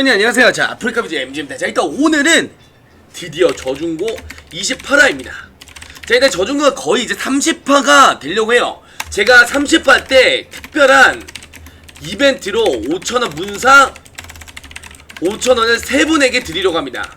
여러분이 안녕하세요. 자, 아프리카 비즈 MG입니다. 자, 일단 오늘은 드디어 저중고 28화입니다. 자, 일단 저중고가 거의 이제 30화가 되려고 해요. 제가 30화 때 특별한 이벤트로 5천원 문상 5천원을 세 분에게 드리려고 합니다.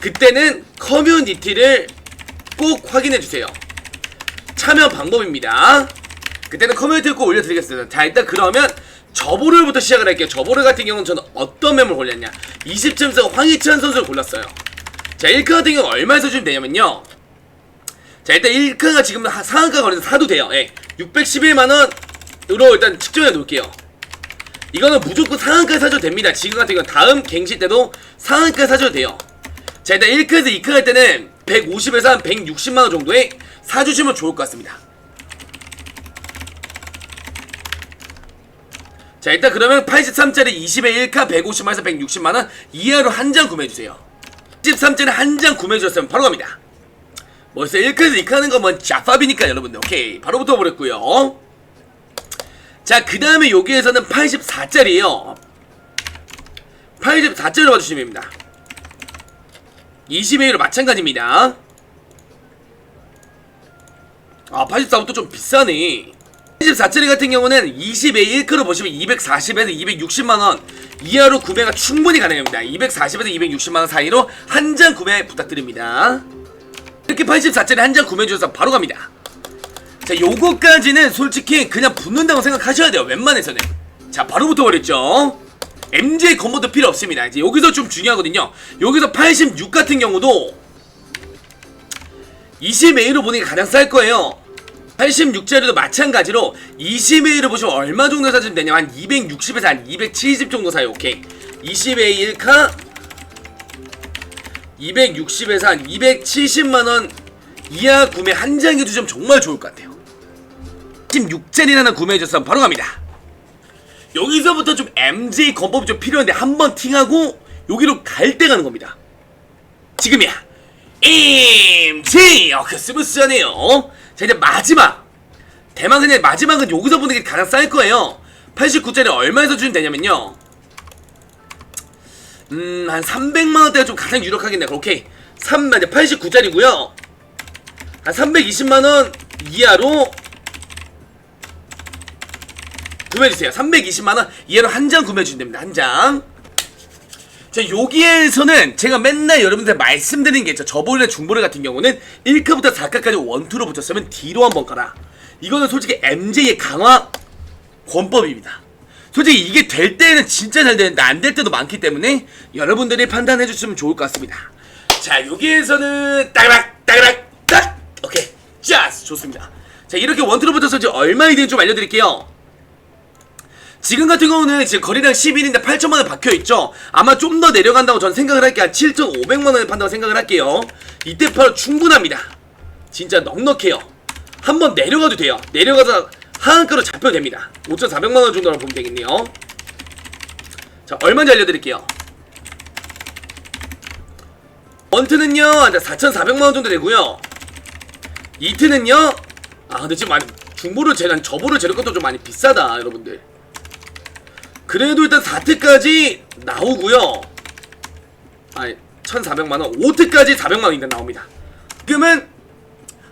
그때는 커뮤니티를 꼭 확인해주세요. 참여 방법입니다. 그때는 커뮤니티를 꼭 올려드리겠습니다. 자, 일단 그러면 저보를부터 시작을 할게요. 저보를 같은 경우는 저는 어떤 멤을 골랐냐. 20점에서 황희찬 선수를 골랐어요. 자, 1카 같은 경우 얼마에서 주면 되냐면요. 자, 일단 1카가 지금 하- 상한가 거래서 사도 돼요. 예. 611만원으로 일단 측정해 놓을게요. 이거는 무조건 상한가 사줘도 됩니다. 지금 같은 경우는 다음 갱시 때도 상한가 사줘도 돼요. 자, 일단 1카에서 2카 할 때는 150에서 한 160만원 정도에 사주시면 좋을 것 같습니다. 자 일단 그러면 83짜리 20에 1카 150만에서 160만원 이하로 한 장 구매해주세요. 13짜리 한 장 구매해주셨으면 바로 갑니다. 벌써 1카에서 2카 하는 건뭐 자팝이니까 여러분들. 오케이. 바로 붙어버렸고요. 자그 다음에 여기에서는 84짜리에요. 84짜리로 봐주시면 됩니다. 20에 1로 마찬가지입니다. 아 84부터 좀 비싸네 24짜리 같은 경우는 20에 1크로 보시면 240에서 260만원 이하로 구매가 충분히 가능합니다. 240에서 260만원 사이로 한 장 구매 부탁드립니다. 이렇게 84짜리 한 장 구매해 주셔서 바로 갑니다. 자 요거까지는 솔직히 그냥 붙는다고 생각하셔야 돼요. 웬만해서는. 자 바로 붙어버렸죠? MJ 콤보도 필요 없습니다. 이제 여기서 좀 중요하거든요. 여기서 86 같은 경우도 20A로 보는 게 가장 쌀 거예요 86짜리도 마찬가지로 20A를 보시면 얼마 정도 사주면 되냐면 한 260에서 한 270 정도 사요 오케이. 20A 1카 260에서 한 270만원 이하 구매 한장 해주시면 정말 좋을 것 같아요. 16짜리 하나 구매해줬으면 바로 갑니다. 여기서부터 좀 MJ 건법이 좀 필요한데 한번 팅하고 여기로 갈 때 가는 겁니다. 지금이야. MJ 어, 그 스무스하네요 자 이제 마지막. 그냥 마지막은 여기서 보는 게 가장 쌀 거예요. 89짜리 얼마에서 주면 되냐면요. 음 한 300만원대가 좀 가장 유력하겠네 오케이. 3 89짜리고요. 한 320만원 이하로 구매해주세요. 320만원 이하로 한 장 구매해주시면 됩니다. 한장 자 여기에서는 제가 맨날 여러분들 말씀드리는 게 있죠. 저보레 중보레 같은 경우는 1카부터 4카까지 원투로 붙였으면 뒤로 한번 가라. 이거는 솔직히 MJ의 강화 권법입니다. 솔직히 이게 될 때는 진짜 잘 되는데 안 될 때도 많기 때문에 여러분들이 판단해 주시면 좋을 것 같습니다. 자 여기에서는 따그락 따그락 딱 오케이. 짜스 좋습니다. 자 이렇게 원투로 붙어서 이제 얼마 이든지 좀 알려드릴게요 지금 같은 경우는 지금 거리당 11인데 8천만원 박혀있죠? 아마 좀 더 내려간다고 저는 생각을 할게요. 한 7,500만원에 판다고 생각을 할게요. 이때 바로 충분합니다. 진짜 넉넉해요. 한번 내려가도 돼요. 내려가서 하한가로 잡혀도 됩니다. 5,400만원 정도로 보면 되겠네요. 자 얼마인지 알려드릴게요. 원트는요 4,400만원 정도 되고요. 이트는요 아 근데 지금 많이 중보를 재난 저보를 재료 것도 좀 많이 비싸다 여러분들 그래도 일단 4트까지 나오고요. 아니 1400만원 5트까지 400만원 일단 나옵니다. 지금은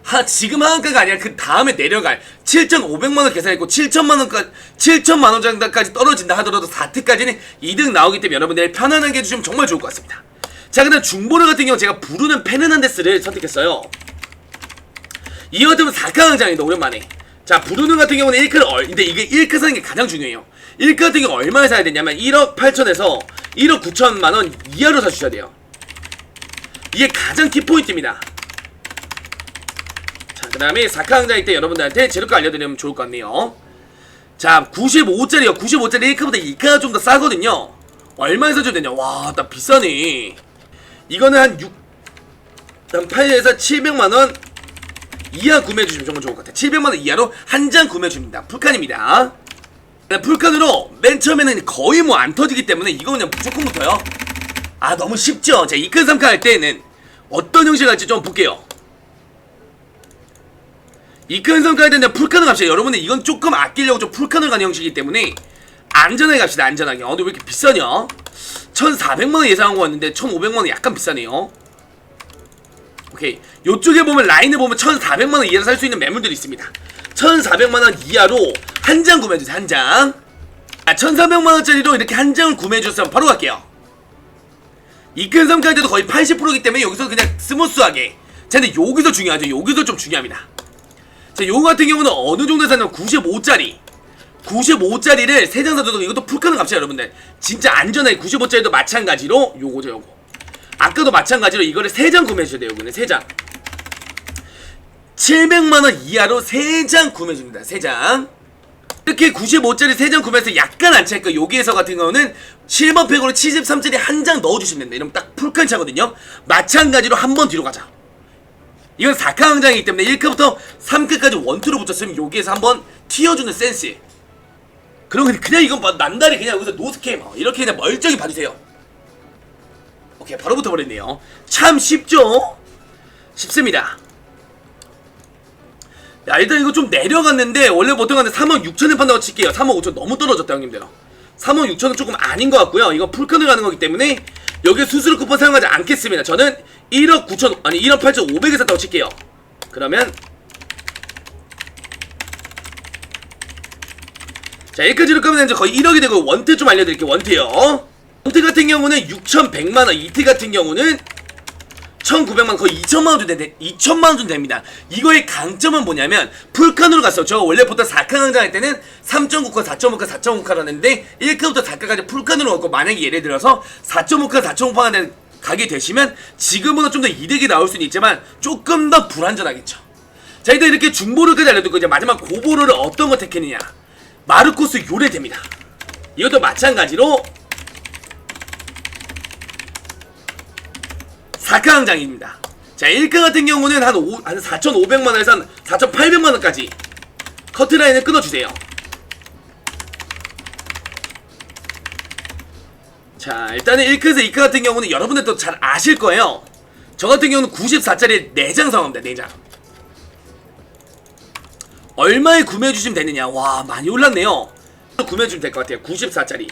하 지금 하한가가 아니라 그 다음에 내려갈 7,500만원 계산했고 7천만원까지 7천만원 정도까지 떨어진다 하더라도 4트까지는 이득 나오기 때문에 여러분들 편안하게 해주시면 정말 좋을 것 같습니다. 자 근데 중보르 같은 경우 제가 부르는 페르난데스를 선택했어요. 이 같으면 4강장입니다 오랜만에 자 부르는 같은 경우는 1크를 얼 근데 이게 1크 사는 게 가장 중요해요. 1크 같은 경우 얼마에 사야 되냐면 1억 8천에서 1억 9천만 원 이하로 사주셔야 돼요. 이게 가장 키포인트입니다. 자 그 다음에 4강장일 때 여러분들한테 재료가 알려드리면 좋을 것 같네요. 자 95짜리요. 95짜리 1크보다 2크가 좀 더 싸거든요. 얼마에 사줘야 되냐? 와 나 비싸네. 이거는 한 6, 한 8에서 700만원 이하 구매해 주시면 정말 좋을 것 같아요. 700만원 이하로 한 장 구매해 줍니다. 풀칸입니다. 네, 풀칸으로 맨 처음에는 거의 뭐 안 터지기 때문에 이거 그냥 무조건 붙어요. 아 너무 쉽죠? 자 2칸 3칸 할 때는 어떤 형식 할지 좀 볼게요. 2칸 3칸 할 때는 풀칸을 갑시다. 여러분들 이건 조금 아끼려고 좀 풀칸을 가는 형식이기 때문에 안전하게 갑시다 안전하게. 어 근데 왜 이렇게 비싸냐? 1400만원 예상한 거였는데 1500만원 약간 비싸네요 오케이. 요쪽에 보면 라인을 보면 1400만원 이하로 살 수 있는 매물들이 있습니다. 1400만원 이하로 한 장 구매해주세요 한장. 아 1400만원짜리로 이렇게 한 장을 구매해줬으면 바로 갈게요. 이큰 섬까지도 거의 80%이기 때문에 여기서 그냥 스무스하게. 자 근데 여기서 중요하죠. 여기서 좀 중요합니다. 자 요거 같은 경우는 어느 정도 사냐면 95짜리. 95짜리를 세장 사도 이것도 풀카는 값이야 여러분들. 진짜 안전하게 95짜리도 마찬가지로 요거죠 요거 아까도 마찬가지로 이거를 세장 구매해 주셔야 돼요 요거는 세장. 700만원 이하로 세장 구매해줍니다 세장. 이렇게 95짜리 3장 구매해서 약간 안 찰까 여기에서 같은 경우는 실버 팩으로 73짜리 한 장 넣어주시면 됩니다. 이러면 딱 풀칸 차거든요. 마찬가지로 한 번 뒤로 가자. 이건 4카 항장이기 때문에 1카부터 3카까지 원투로 붙였으면 여기에서 한번 튀어주는 센스. 그럼 그냥, 이건 뭐 난달이 그냥 여기서 노스캠. 어, 이렇게 그냥 멀쩡히 봐주세요 오케이 바로 붙어버렸네요. 참 쉽죠? 쉽습니다. 야 일단 이거 좀 내려갔는데 원래 보통 한데 3억 6천에 판다고 칠게요. 3억 5천 너무 떨어졌다 형님들. 3억 6천은 조금 아닌 것 같고요. 이거 풀컨을 가는 거기 때문에 여기 수수료 쿠폰 사용하지 않겠습니다. 저는 1억 9천 아니 1억 8천 5백에 샀다고 칠게요. 그러면 자 여기까지로 끄면 이제 거의 1억이 되고 원트 좀 알려드릴게요. 원트요 원트 같은 경우는 6,100만 원 이트 같은 경우는 1,900만 거의 2천만 원 정도 되, 2천만 원 정도 됩니다. 이거의 강점은 뭐냐면 풀칸으로 갔어요. 저 원래 보통 4칸 항장할 때는 3.9칸, 4.5칸, 4.5칸이었는데 1칸부터 4칸까지 풀칸으로 갔고 만약에 예를 들어서 4.5칸, 4.5칸 가게 되시면 지금보다 좀 더 이득이 나올 수는 있지만 조금 더 불안전하겠죠. 자 일단 이렇게 중보를까지 알려드리고 이제 마지막 고보를 어떤 거 택했느냐 마르코스 요래 됩니다. 이것도 마찬가지로 4카 항장입니다. 자, 1카 같은 경우는 한, 5, 한 4,500만원에서 한 4,800만원까지 커트라인을 끊어주세요. 자, 일단은 1카에서 2카 같은 경우는 여러분들도 잘 아실 거예요. 저 같은 경우는 94짜리 4장 사옵니다, 4장. 얼마에 구매해주시면 되느냐. 와, 많이 올랐네요. 구매해주면 될 것 같아요. 94짜리.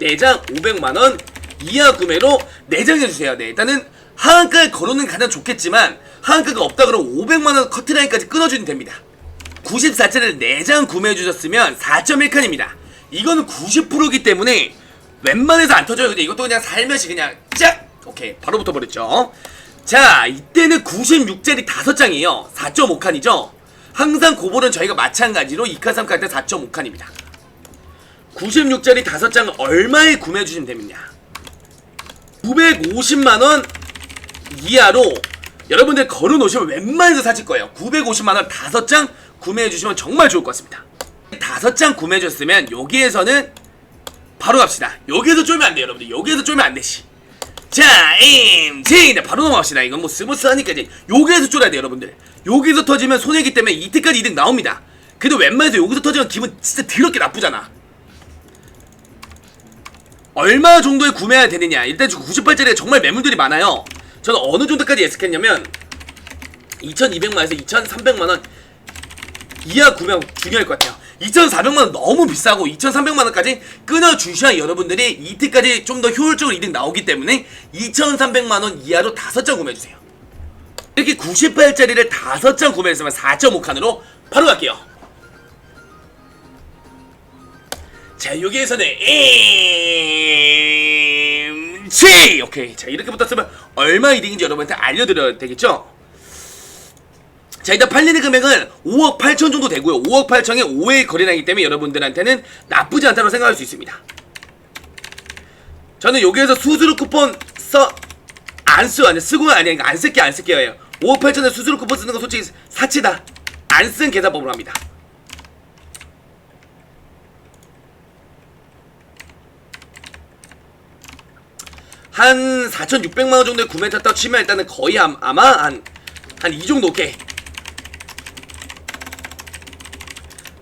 4장 500만원 이하 구매로 4장 해주세요. 네, 일단은 하한가에 걸어는 가장 좋겠지만 하한가가 없다 그러면 500만원 커트라인까지 끊어주면 됩니다. 94짜리를 4장 구매해 주셨으면 4.1칸입니다. 이거는 90%이기 때문에 웬만해서 안 터져요. 근데 이것도 그냥 살며시 그냥 짝! 오케이. 바로 붙어버렸죠. 자 이때는 96짜리 5장이에요. 4.5칸이죠. 항상 고볼은 저희가 마찬가지로 2칸 3칸 때 4.5칸입니다. 96짜리 5장을 얼마에 구매해 주시면 됩니다? 950만원 이하로 여러분들 걸어 놓으시면 웬만해서 사실 거예요. 950만원 5장 구매해 주시면 정말 좋을 것 같습니다. 5장 구매해 줬으면 여기에서는 바로 갑시다. 여기에서 쫄면 안 돼요 여러분들. 여기에서 쫄면 안 되시 자 네, 바로 넘어갑시다. 이건 뭐 스무스하니까 이제 여기에서 쫄아야 돼요 여러분들. 여기서 터지면 손해기 때문에 이때까지 이득 나옵니다. 그래도 웬만해서 여기서 터지면 기분 진짜 더럽게 나쁘잖아. 얼마 정도에 구매해야 되느냐. 일단 지금 98짜리에 정말 매물들이 많아요 저는 어느 정도까지 예측했냐면 2200만원에서 2300만원 이하 구매가 중요할 것 같아요. 2400만원 너무 비싸고 2300만원까지 끊어주셔야 여러분들이 이때까지 좀 더 효율적으로 이득 나오기 때문에 2300만원 이하로 5장 구매해주세요. 이렇게 98짜리를 5장 구매했으면 4.5칸으로 바로 갈게요. 자 여기에서는 임치 오케이. 자 이렇게 붙었으면 얼마 이득인지 여러분한테 알려드려야 되겠죠? 자 일단 팔리는 금액은 5억 8천 정도 되고요. 5억 8천에 5회 거래량이기 때문에 여러분들한테는 나쁘지 않다고 생각할 수 있습니다. 저는 여기에서 수수료 쿠폰 써 안 쓰, 아니 쓰고 아니 안 쓸게 안 쓸게요. 5억 8천에 수수료 쿠폰 쓰는 거 솔직히 사치다. 안 쓴 계산법으로 합니다 한 4,600만 원 정도의 구매 탔다고 치면 일단은 거의 암, 아마 한 한 이 정도 오케이.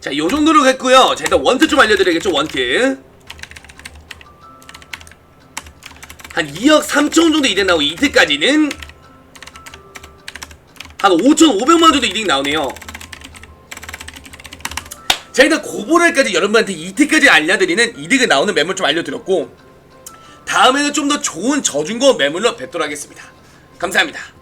자, 요 정도로 했고요. 자, 일단 원트 좀 알려드려야겠죠, 원트. 한 2억 3천 정도 이득 나오고 이틀까지는 한 5,500만 원 정도 이득 나오네요. 자 일단 고보랄까지 여러분한테 이틀까지 알려드리는 이득이 나오는 매물 좀 알려드렸고 다음에는 좀 더 좋은 저중고 매물로 뵙도록 하겠습니다. 감사합니다.